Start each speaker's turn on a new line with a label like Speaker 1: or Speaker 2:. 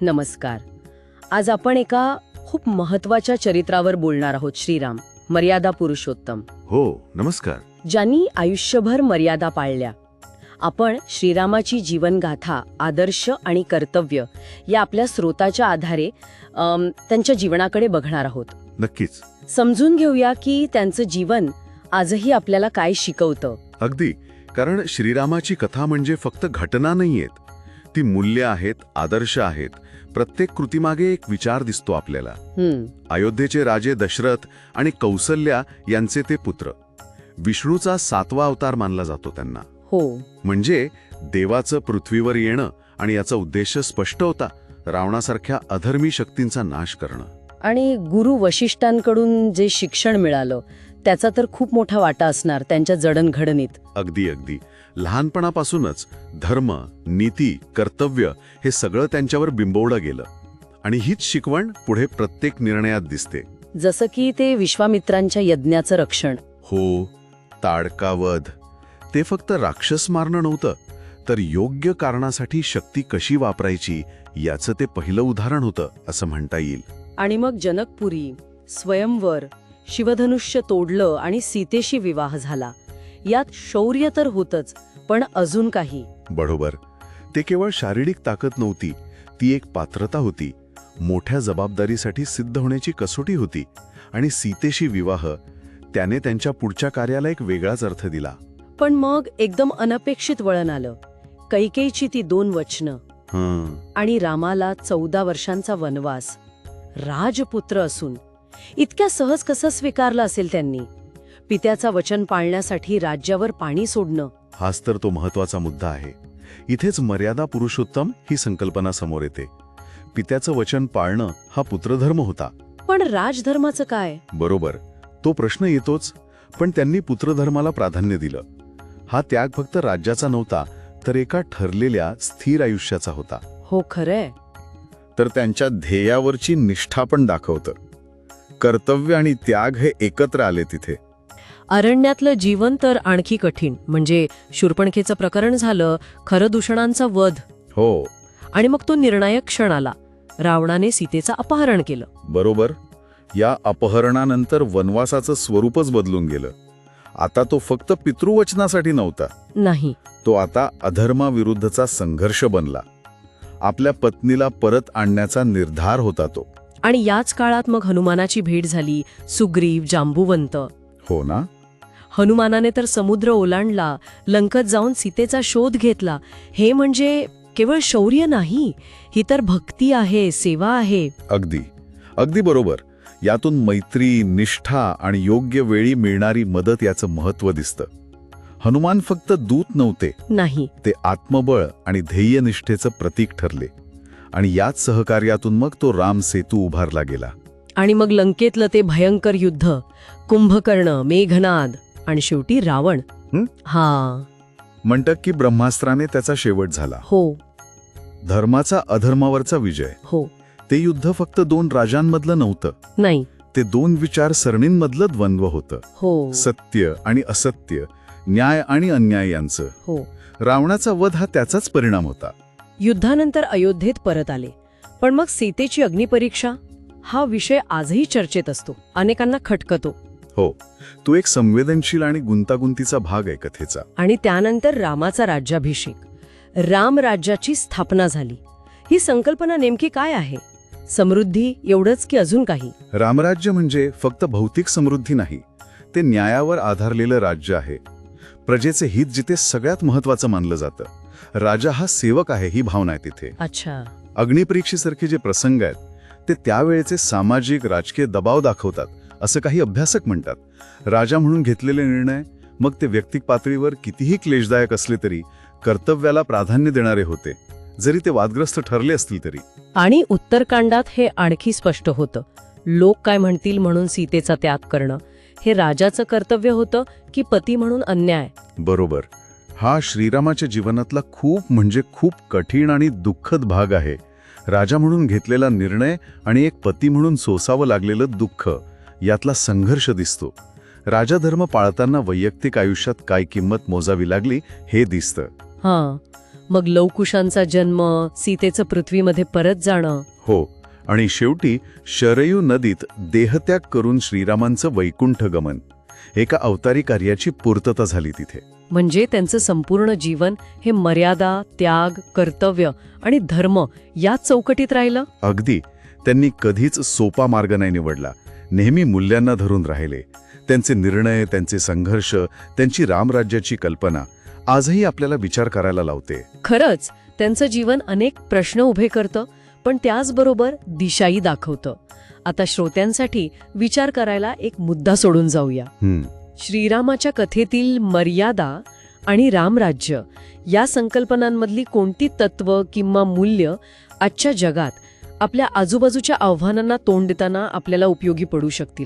Speaker 1: नमस्कार. आज आपण एका खूप महत्त्वाच्या चरित्रावर बोलणार आहोत श्रीराम मर्यादा पुरुषोत्तम.
Speaker 2: हो नमस्कार.
Speaker 1: ज्यांनी आयुष्यभर मर्यादा पाळल्या. आपण श्रीरामाची जीवनगाथा आदर्श आणि कर्तव्य या आपल्या स्रोताच्या आधारे त्यांच्या जीवनाकडे बघणार आहोत.
Speaker 2: नक्कीच.
Speaker 1: समजून घेऊया की त्यांचं जीवन आजही आपल्याला काय शिकवतं.
Speaker 2: अगदी. कारण श्रीरामाची कथा म्हणजे फक्त घटना नाहीयेत. ती मूल्य आहेत आदर्श आहेत प्रत्येक कृतीमागे एक विचार दिसतो आपल्याला. अयोध्येचे राजे दशरथ आणि कौसल्या यांचे ते पुत्र. विष्णूचा सातवा अवतार मानला जातो त्यांना.
Speaker 1: हो.
Speaker 2: म्हणजे देवाचं पृथ्वीवर येणं आणि याचा उद्देश स्पष्ट होता रावणासारख्या अधर्मी शक्तींचा नाश करणं.
Speaker 1: आणि गुरु वशिष्ठांकडून जे शिक्षण मिळालं त्याचा तर खूप मोठा वाटा असणार त्यांच्या जडणघडणीत.
Speaker 2: अगदी अगदी. लहानपणापासूनच धर्म नीती कर्तव्य हे सगळं त्यांच्यावर बिंबवलं गेलं. आणि हीच शिकवण पुढे प्रत्येक निर्णयात दिसते.
Speaker 1: जसं की ते विश्वामित्रांच्या यज्ञाचं रक्षण.
Speaker 2: हो ताडकावध. ते फक्त राक्षस मारणं नव्हतं तर योग्य कारणासाठी शक्ती कशी वापरायची याचं ते पहिलं उदाहरण होतं असं म्हणता येईल.
Speaker 1: आणि मग जनकपुरी स्वयंवर शिवधनुष्य तोडलं आणि सीतेशी विवाह झाला. यात शौर्य तर होतच पण अजून काही.
Speaker 2: बरोबर. ते केवळ शारीरिक ताकद नव्हती ती एक पात्रता होती. मोठ्या जबाबदारीसाठी सिद्ध होण्याची कसोटी होती आणि सीतेशी विवाह त्याने त्यांच्या पुढच्या कार्याला एक वेगळाच अर्थ दिला.
Speaker 1: पण मग एकदम अनपेक्षित वळण आलं. कैकेयची ती दोन वचनं. आणि रामाला चौदा वर्षांचा वनवास. राजपुत्र असून इतक्या सहज कसं स्वीकारलं असेल त्यांनी? पित्याचा वचन पाळण्यासाठी राज्यावर पाणी सोडणं.
Speaker 2: हाच तर तो महत्त्वाचा मुद्दा आहे. इथेच मर्यादा पुरुषोत्तम ही संकल्पना समोर येते. पित्याचं वचन पाळणं हा पुत्रधर्म होता.
Speaker 1: पण राजधर्माचं काय?
Speaker 2: बरोबर तो प्रश्न येतोच पण त्यांनी पुत्रधर्माला प्राधान्य दिलं. हा त्याग फक्त राज्याचा नव्हता तर एका ठरलेल्या स्थिर आयुष्याचा होता.
Speaker 1: हो खरंय.
Speaker 3: तर त्यांच्या ध्येयावरची निष्ठा पण दाखवतं. कर्तव्य आणि त्याग हे एकत्र आले तिथे.
Speaker 4: अरण्यातलं जीवन तर आणखी कठीण म्हणजे शूर्पणखेचं प्रकरण झालं खरं दूषणांचा वध.
Speaker 3: हो.
Speaker 4: आणि मग तो निर्णायक क्षण आला. रावणाने सीतेचं अपहरण केलं.
Speaker 3: बरोबर. या अपहरणानंतर वनवासाचं स्वरूपच बदलून गेलं. आता तो फक्त पितृवचनासाठी नव्हता.
Speaker 4: नाही.
Speaker 3: तो आता अधर्माविरुद्धचा संघर्ष बनला. आपल्या पत्नीला परत आणण्याचा निर्धार होता तो.
Speaker 4: आणि याच काळात मग हनुमानाची भेट झाली सुग्रीव जांबुवंत.
Speaker 3: हो ना?
Speaker 4: हनुमानाने तर समुद्र ओलांडला लंकत जाऊन सीतेचा शोध घेतला. हे म्हणजे केवळ शौर्य नाही ही तर भक्ती आहे सेवा आहे.
Speaker 3: अगदी. अगदी बरोबर. यातून मैत्री निष्ठा आणि योग्य वेळी मिळणारी मदत याचं महत्त्व दिसतं. हनुमान फक्त दूत नव्हते.
Speaker 4: नाही.
Speaker 3: ते आत्मबळ आणि ध्येयनिष्ठेचं प्रतीक ठरले. आणि याच सहकार्यातून मग तो राम सेतू उभारला गेला.
Speaker 4: आणि मग लंकेतलं ते भयंकर युद्ध कुंभकर्ण मेघनाद आणि शेवटी रावण.
Speaker 3: हं? म्हणतात की ब्रह्मास्त्राने त्याचा शेवट झाला.
Speaker 4: हो.
Speaker 3: धर्माचा अधर्मावरचा विजय.
Speaker 4: हो.
Speaker 3: ते युद्ध फक्त दोन राजांमधलं नव्हतं.
Speaker 4: नाही.
Speaker 3: ते दोन विचार सरणींमधलं द्वंद्व होतं.
Speaker 4: हो.
Speaker 3: सत्य आणि असत्य न्याय आणि अन्याय यांचं.
Speaker 4: हो.
Speaker 3: रावणाचा वध हा त्याचाच परिणाम होता.
Speaker 4: युद्धानंतर अयोध्येत परत आले. पण मग सीतेची अग्निपरीक्षा? हा विषय आजही चर्चेत असतो. अनेकांना खटकतो.
Speaker 3: हो. तो एक संवेदनशील आणि गुंतागुंतीचा भाग आहे कथेचा.
Speaker 4: आणि त्यानंतर रामाचा राज्याभिषेक. राम राज्याची स्थापना झाली. ही संकल्पना नेमकी काय आहे? समृद्धी एवढंच की अजून काही?
Speaker 3: रामराज्य म्हणजे फक्त भौतिक समृद्धी नाही. ते न्यायावर आधारलेलं राज्य आहे. प्रजेचे हित जिथे सगळ्यात महत्वाचं मानलं जातं. राजा हा सेवक आहे ही भावना आहे तिथे.
Speaker 4: अच्छा.
Speaker 3: अग्निपरीक्षेसारखे जे प्रसंग आहेत ते त्यावेळेचे सामाजिक राजकीय दबाव दाखवतात असं काही अभ्यासक म्हणतात. राजा म्हणून घेतलेले निर्णय मग ते व्यक्तिक पातळीवर कितीही क्लेशदायक असले तरी कर्तव्याला प्राधान्य देणारे होते जरी ते वादग्रस्त ठरले असतील तरी.
Speaker 4: आणि उत्तरकांडात हे आणखी स्पष्ट होतं. लोक काय म्हणतील म्हणून सीतेचा त्याग करणं हे राजाचं कर्तव्य होतं की पती म्हणून अन्याय?
Speaker 3: बरोबर. हा श्रीरामाच्या जीवनातला खूप म्हणजे खूप कठीण आणि दुःखद भाग आहे. राजा म्हणून घेतलेला निर्णय आणि एक पती म्हणून सोसावं लागलेलं दुःख यातला संघर्ष दिसतो. राजाधर्म पाळताना वैयक्तिक आयुष्यात काय किंमत मोजावी लागली हे दिसतं.
Speaker 4: हां मग लवकुशांचा जन्म सीतेचं पृथ्वीमध्ये परत जाणं.
Speaker 3: हो आणि शेवटी शरयू नदीत देहत्याग करून श्रीरामांचं वैकुंठ गमन एका अवतारी कार्याची पूर्तता झाली तिथे.
Speaker 4: म्हणजे त्यांचं संपूर्ण जीवन हे मर्यादा त्याग कर्तव्य आणि धर्म याच चौकटीत राहिलं?
Speaker 3: अगदी. त्यांनी कधीच सोपा मार्ग नाही निवडला. नेहमी मूल्यांना धरून राहिले. त्यांचे निर्णय त्यांचे संघर्ष त्यांची रामराज्याची कल्पना आजही आपल्याला विचार करायला लावते.
Speaker 4: खरंच त्यांचं जीवन अनेक प्रश्न उभे करतं पण त्याचबरोबर दिशाही दाखवतं. आता श्रोत्यांसाठी विचार करायला एक मुद्दा सोडून जाऊया. श्रीरामाच्या कथेतील मर्यादा आणि रामराज्य या संकल्पनांमधली कोणती तत्व किंवा मूल्य आजच्या जगात आपल्या आजूबाजूच्या आव्हानांना तोंड देताना आपल्याला उपयोगी पडू शकतील?